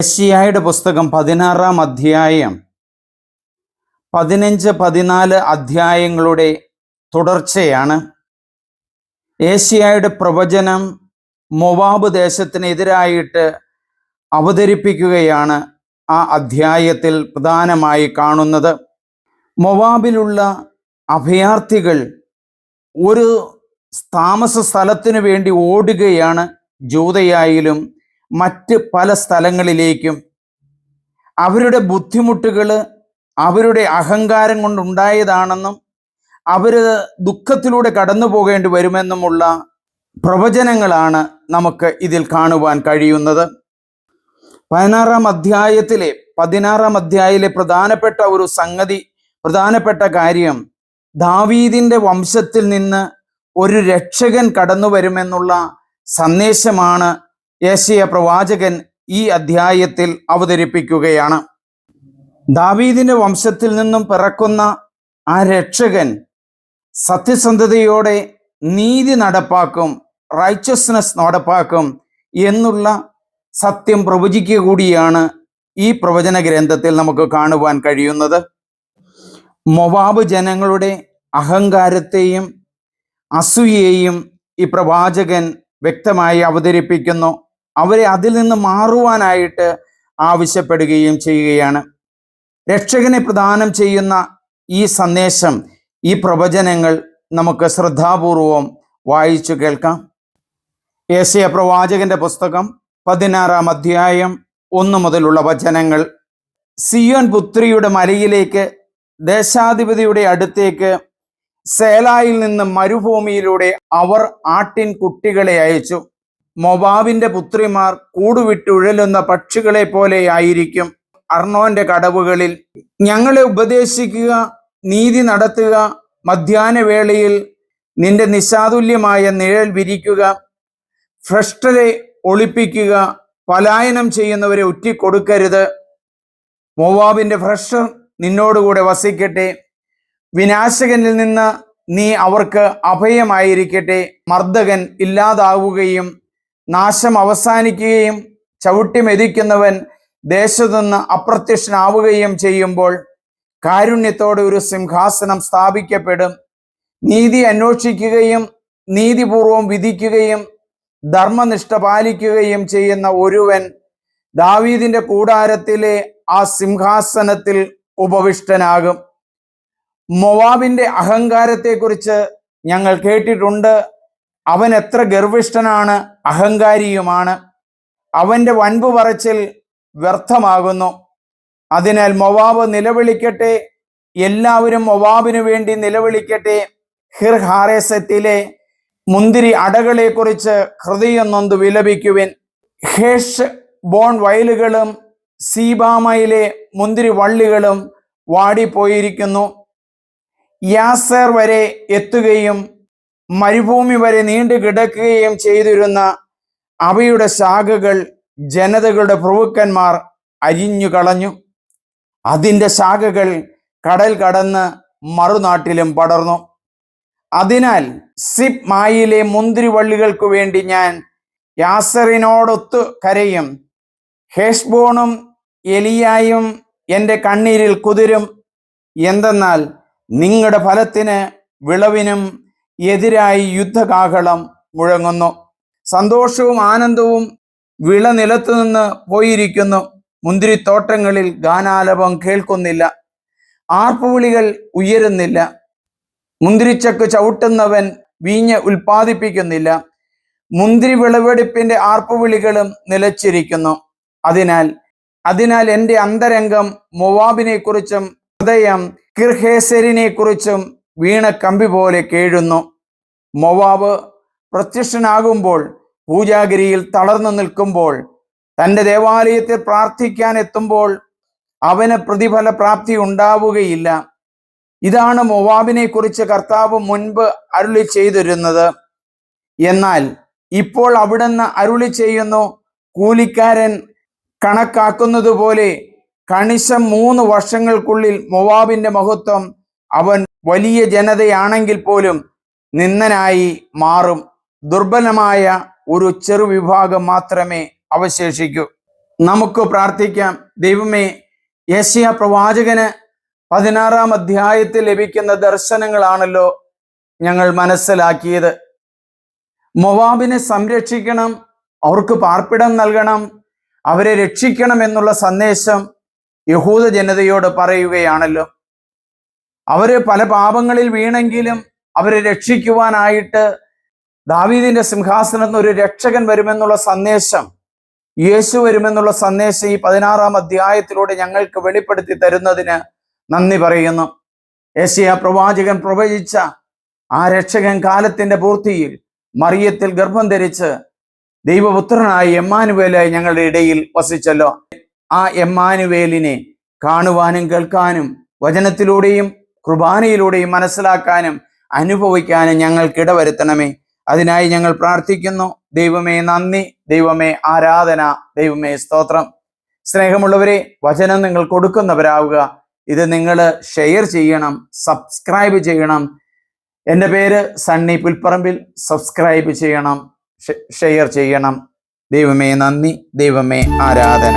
യശിയായുടെ പുസ്തകം പതിനാറാം അധ്യായം പതിനഞ്ച് പതിനാല് അധ്യായങ്ങളുടെ തുടർച്ചയാണ്. ഏഷ്യായുടെ പ്രവചനം മൊവാബ് ദേശത്തിനെതിരായിട്ട് അവതരിപ്പിക്കുകയാണ് ആ അധ്യായത്തിൽ പ്രധാനമായി കാണുന്നത്. മൊവാബിലുള്ള അഭയാർത്ഥികൾ ഒരു താമസ സ്ഥലത്തിനു വേണ്ടി ഓടുകയാണ് ജൂതയായാലും മറ്റ് പല സ്ഥലങ്ങളിലേക്കും അവരുടെ ബുദ്ധിമുട്ടുകൾ അവരുടെ അഹങ്കാരം കൊണ്ടുണ്ടായതാണെന്നും അവർ ദുഃഖത്തിലൂടെ കടന്നു പോകേണ്ടി വരുമെന്നുമുള്ള പ്രവചനങ്ങളാണ് നമുക്ക് ഇതിൽ കാണുവാൻ കഴിയുന്നത്. പതിനാറാം അധ്യായത്തിലെ പതിനാറാം അധ്യായത്തിലെ പ്രധാനപ്പെട്ട ഒരു സംഗതി പ്രധാനപ്പെട്ട കാര്യം ദാവീദിന്റെ വംശത്തിൽ നിന്ന് ഒരു രക്ഷകൻ കടന്നു വരുമെന്നുള്ള സന്ദേശമാണ് യേശയ പ്രവാചകൻ ഈ അധ്യായത്തിൽ അവതരിപ്പിക്കുകയാണ്. ദാവീദിന്റെ വംശത്തിൽ നിന്നും പിറക്കുന്ന ആ രക്ഷകൻ സത്യസന്ധതയോടെ നീതി നടപ്പാക്കും റൈച്ചസ്നസ് നടപ്പാക്കും എന്നുള്ള സത്യം പ്രവചിക്കുക കൂടിയാണ് ഈ പ്രവചന ഗ്രന്ഥത്തിൽ നമുക്ക് കാണുവാൻ കഴിയുന്നത്. മൊവാബ് ജനങ്ങളുടെ അഹങ്കാരത്തെയും അസൂയയെയും ഈ പ്രവാചകൻ വ്യക്തമായി അവതരിപ്പിക്കുന്നു. അവരെ അതിൽ നിന്ന് മാറുവാനായിട്ട് ആവശ്യപ്പെടുകയും ചെയ്യുകയാണ്. രക്ഷകനെ പ്രദാനം ചെയ്യുന്ന ഈ സന്ദേശം ഈ പ്രവചനങ്ങൾ നമുക്ക് ശ്രദ്ധാപൂർവം വായിച്ചു കേൾക്കാം. ഏഷ്യ പ്രവാചകന്റെ പുസ്തകം പതിനാറാം അധ്യായം ഒന്ന് മുതലുള്ള വചനങ്ങൾ. സിയോൻ പുത്രിയുടെ മലയിലേക്ക് ദേശാധിപതിയുടെ അടുത്തേക്ക് സേലായിൽ നിന്ന് മരുഭൂമിയിലൂടെ അവർ ആട്ടിൻ കുട്ടികളെ അയച്ചു. മൊബാബിന്റെ പുത്രിമാർ കൂടുവിട്ടുഴലുന്ന പക്ഷികളെ പോലെ ആയിരിക്കും അർണോന്റെ കടവുകളിൽ. ഞങ്ങളെ ഉപദേശിക്കുക നീതി നടത്തുക മധ്യാഹ്നവേളയിൽ നിന്റെ നിശാതുല്യമായ നിഴൽ വിരിക്കുക ഭ്രഷ്ടരെ ഒളിപ്പിക്കുക പലായനം ചെയ്യുന്നവരെ ഒറ്റിക്കൊടുക്കരുത് മോവാബിന്റെ ഭ്രഷ്ടർ നിന്നോടുകൂടെ വസിക്കട്ടെ. വിനാശകനിൽ നിന്ന് നീ അവർക്ക് അഭയമായിരിക്കട്ടെ. മർദ്ദകൻ ഇല്ലാതാവുകയും നാശം അവസാനിക്കുകയും ചവിട്ടി മെതിക്കുന്നവൻ ദേശത്തുനിന്ന് അപ്രത്യക്ഷനാവുകയും ചെയ്യുമ്പോൾ കാരുണ്യത്തോടെ ഒരു സിംഹാസനം സ്ഥാപിക്കപ്പെടും. നീതി അന്വേഷിക്കുകയും നീതിപൂർവം വിധിക്കുകയും ധർമ്മനിഷ്ഠ പാലിക്കുകയും ചെയ്യുന്ന ഒരുവൻ ദാവീദിന്റെ കൂടാരത്തിലെ ആ സിംഹാസനത്തിൽ ഉപവിഷ്ടനാകും. മൊവാബിന്റെ അഹങ്കാരത്തെക്കുറിച്ച് ഞങ്ങൾ കേട്ടിട്ടുണ്ട്. അവൻ എത്ര ഗർവിഷ്ഠനാണ് അഹങ്കാരിയുമാണ്. അവന്റെ വൻപ് പറച്ചിൽ വ്യർത്ഥമാകുന്നു. അതിനാൽ മൊവാബ് നിലവിളിക്കട്ടെ എല്ലാവരും മൊവാബിനു വേണ്ടി നിലവിളിക്കട്ടെ. ഹിർ ഹാരേസത്തിലെ മുന്തിരി അടകളെക്കുറിച്ച് ഹൃദയം നൊന്ത് വിലപിക്കുവിൻ. ഹേഷ് ബോൺ വയലുകളും സീബാമയിലെ മുന്തിരി വള്ളികളും വാടിപ്പോയിരിക്കുന്നു. യാസർ വരെ എത്തുകയും മരുഭൂമി വരെ നീണ്ടു കിടക്കുകയും ചെയ്തിരുന്ന അവയുടെ ശാഖകൾ ജനതകളുടെ പ്രഭുക്കന്മാർ അരിഞ്ഞു കളഞ്ഞു. അതിന്റെ ശാഖകൾ കടൽ കടന്ന് മറുനാട്ടിലും പടർന്നു. അതിനാൽ സിപ് മായിലെ മുന്തിരിവള്ളികൾക്ക് വേണ്ടി ഞാൻ യാസറിനോടൊത്തു കരയും. ഹേഷ്ബോണും എലിയായും എന്റെ കണ്ണീരിൽ കുതിരും. എന്തെന്നാൽ നിങ്ങളുടെ ഫലത്തിന് വിളവിനും എതിരായി യുദ്ധകാഹളം മുഴങ്ങുന്നു. സന്തോഷവും ആനന്ദവും വിളനിലത്തു നിന്ന് പോയിരിക്കുന്നു. മുന്തിരിത്തോട്ടങ്ങളിൽ ഗാനാലപം കേൾക്കുന്നില്ല. ആർപ്പുവിളികൾ ഉയരുന്നില്ല. മുന്തിരിച്ചക്ക് ചവിട്ടുന്നവൻ വീഞ്ഞ് ഉൽപ്പാദിപ്പിക്കുന്നില്ല. മുന്തിരി വിളവെടുപ്പിന്റെ ആർപ്പുവിളികളും നിലച്ചിരിക്കുന്നു. അതിനാൽ അതിനാൽ എന്റെ അന്തരംഗം മൊവാബിനെ കുറിച്ചും ഹൃദയം കിർഹേസരിനെ കുറിച്ചും വീണ കമ്പി പോലെ കേഴുന്നു. മൊവാബ് പ്രത്യക്ഷനാകുമ്പോൾ പൂജാഗിരിയിൽ തളർന്നു നിൽക്കുമ്പോൾ തന്റെ ദേവാലയത്തിൽ പ്രാർത്ഥിക്കാൻ എത്തുമ്പോൾ അവന് പ്രതിഫല പ്രാപ്തി ഉണ്ടാവുകയില്ല. ഇതാണ് മൊവാബിനെ കുറിച്ച് കർത്താവ് മുൻപ് അരുളി ചെയ്തിരുന്നത്. എന്നാൽ ഇപ്പോൾ അവിടുന്ന് അരുളി ചെയ്യുന്നു കൂലിക്കാരൻ കണക്കാക്കുന്നത് പോലെ കണിശം മൂന്ന് വർഷങ്ങൾക്കുള്ളിൽ മൊവാബിന്റെ മഹത്വം അവൻ വലിയ ജനതയാണെങ്കിൽ പോലും നിന്ദനായി മാറും. ദുർബലമായ ഒരു ചെറു വിഭാഗം മാത്രമേ അവശേഷിക്കൂ. നമുക്ക് പ്രാർത്ഥിക്കാം. ദൈവമേ യേശയ പ്രവാചകന് പതിനാറാം അധ്യായത്തിൽ ലഭിക്കുന്ന ദർശനങ്ങളാണല്ലോ ഞങ്ങൾ മനസ്സിലാക്കിയത്. മൊവാബിനെ സംരക്ഷിക്കണം അവർക്ക് പാർപ്പിടം നൽകണം അവരെ രക്ഷിക്കണം എന്നുള്ള സന്ദേശം യഹൂദ ജനതയോട് പറയുകയാണല്ലോ. അവർ പല പാപങ്ങളിൽ വീണെങ്കിലും അവരെ രക്ഷിക്കുവാനായിട്ട് ദാവീദിന്റെ സിംഹാസനത്തിൽ ഒരു രക്ഷകൻ വരുമെന്നുള്ള സന്ദേശം യേശു വരുമെന്നുള്ള സന്ദേശം ഈ പതിനാറാം അധ്യായത്തിലൂടെ ഞങ്ങൾക്ക് വെളിപ്പെടുത്തി തരുന്നതിന് നന്ദി പറയുന്നു. യേശിയ പ്രവാചകൻ പ്രവചിച്ച ആ രക്ഷകൻ കാലത്തിന്റെ പൂർത്തിയിൽ മറിയത്തിൽ ഗർഭം ധരിച്ച് ദൈവപുത്രനായി എമ്മാനുവേലായി ഞങ്ങളുടെ ഇടയിൽ വസിച്ചല്ലോ. ആ എമ്മാനുവേലിനെ കാണുവാനും കേൾക്കാനും വചനത്തിലൂടെയും കുർബാനയിലൂടെയും മനസ്സിലാക്കാനും അനുഭവിക്കാനും ഞങ്ങൾക്ക് ഇടവരുത്തണമേ. അതിനായി ഞങ്ങൾ പ്രാർത്ഥിക്കുന്നു. ദൈവമേ നന്ദി ദൈവമേ ആരാധന ദൈവമേ സ്തോത്രം. സ്നേഹമുള്ളവരെ വചനം നിങ്ങൾ കൊടുക്കുന്നവരാവുക. ഇത് നിങ്ങൾ ഷെയർ ചെയ്യണം സബ്സ്ക്രൈബ് ചെയ്യണം. എന്റെ പേര് സണ്ണി പുൽപ്പറമ്പിൽ. സബ്സ്ക്രൈബ് ചെയ്യണം ഷെയർ ചെയ്യണം. ദൈവമേ നന്ദി ദൈവമേ ആരാധന.